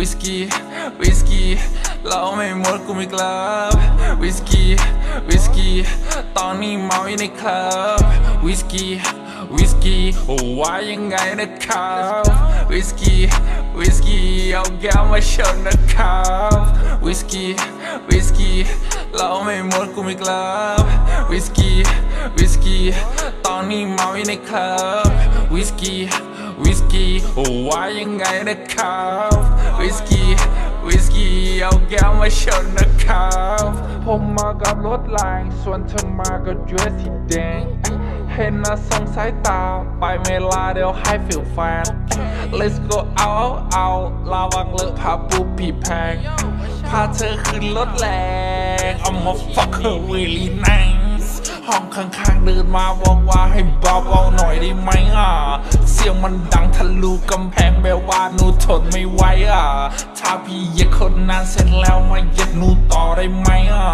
วิสกี้วิสกี้เราไม่หมดกูไม่กลับวิสกี้วิสกี้ตอนนี้เมาอยู่ในคลับวิสกี้วิสกี้ว่ายังไงนะครับวิสกี้วิสกี้เอาแก้วมาชนนะครับวิสกี้วิสกี้เราไม่หมดกูไม่กลับวิสกี้วิสกี้ตอนนี้เมาอยู่ในคลับวิสกี้ วิสกี้ว่ายังไงนะครับวิสกี้วิสกี้เอาแก้วมาชนนะครับผมมากับรถแรงส่วนเธอมากับเดรสสีแดงเห็นนะส่งสายตา ไปเมลาเดี๋ยวให้ฟิลแฟน Let's go เอาเอาเอาระวังเลอะผ้าปูผีแพง พาเธอขึ้นรถแรง I'm a fucker really nice ห้องข้างๆเดินมาบอกว่าให้เบาๆหน่อยได้ไหมอะ เสียงมันดังทะลุกำแพงแบบว่าหนูทนไม่ไหวอะ ถ้าพี่เหยียดคนนั้นเสร็จแล้วมาเหยียดหนูต่อได้ไหมอะ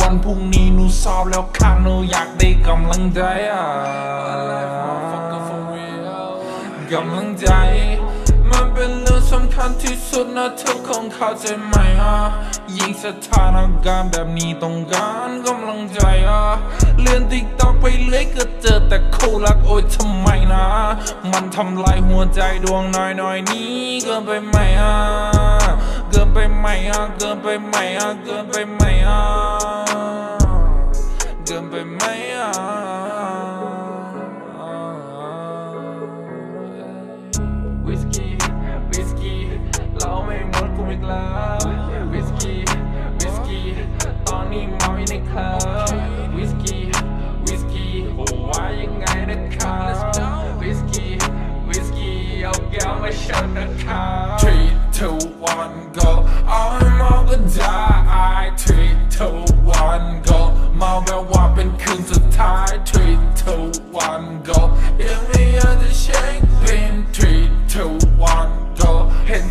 วันพรุ่งนี้หนูสอบแล้วข้างหนูอยากได้กำลังใจอะกำลังใจมันเป็นเรื่ อสำคัญที่สุดนะเธอคงเข้าใจไหมอะยิ่งสถานการณ์แบบนี้ต้องการกำลังใจอะเลื่อนติ๊กตอกไปเรื่อยก็เจอแต่คู่รักโอ๊ยทำไมนะ มันทำลายหัวใจดวงน้อยน้อยนี้เกินไปไหมอะเกินไปไหมอะเกินไปไหมอะเกินไปไหมอะเกินไปไหมอะวิสกี้ หมดกูไม่กลับวิสกี้วิสกี้ตอนนี้เมาอยู่ในคลับวิสกี้วิสกี้ว่ายังไงนะครับวิสกี้วิสกี้เอาแก้วมาชนนะครับ Three two one go เอาให้เมาก็ได้ Three two one go เมาแบบว่าเป็นคืนสุด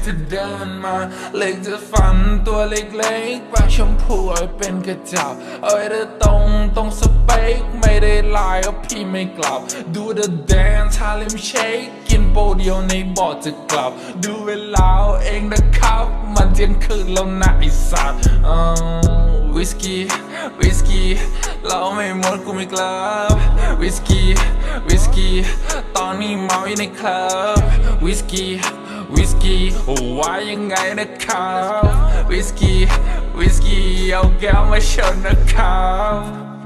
เห็นเดินมา เล็กจะฝันตัวเล็กๆปากชมพูเอาไว้เป็นกระจ้าเอาไว้เธอตรงตรงสเปค ไม่ได้ลายก็พี่ไม่กลับ ดูเดอะแดนชาเลมเชคกินโปเดียวในบอดจะกลับ ดูเวลาเอาเองนะครับ มันเที่ยงคืนแล้วนะไอสัตว์เออวิสกี้วิสกี้เราไม่หมดกูไม่กลับวิสกี้วิสกี้ตอนนี้เมาอยู่ในคลับวิสกี้ วิสกี้ว่ายังไงนะครับวิสกี้วิสกี้เอาแก้วมาชนนะครับ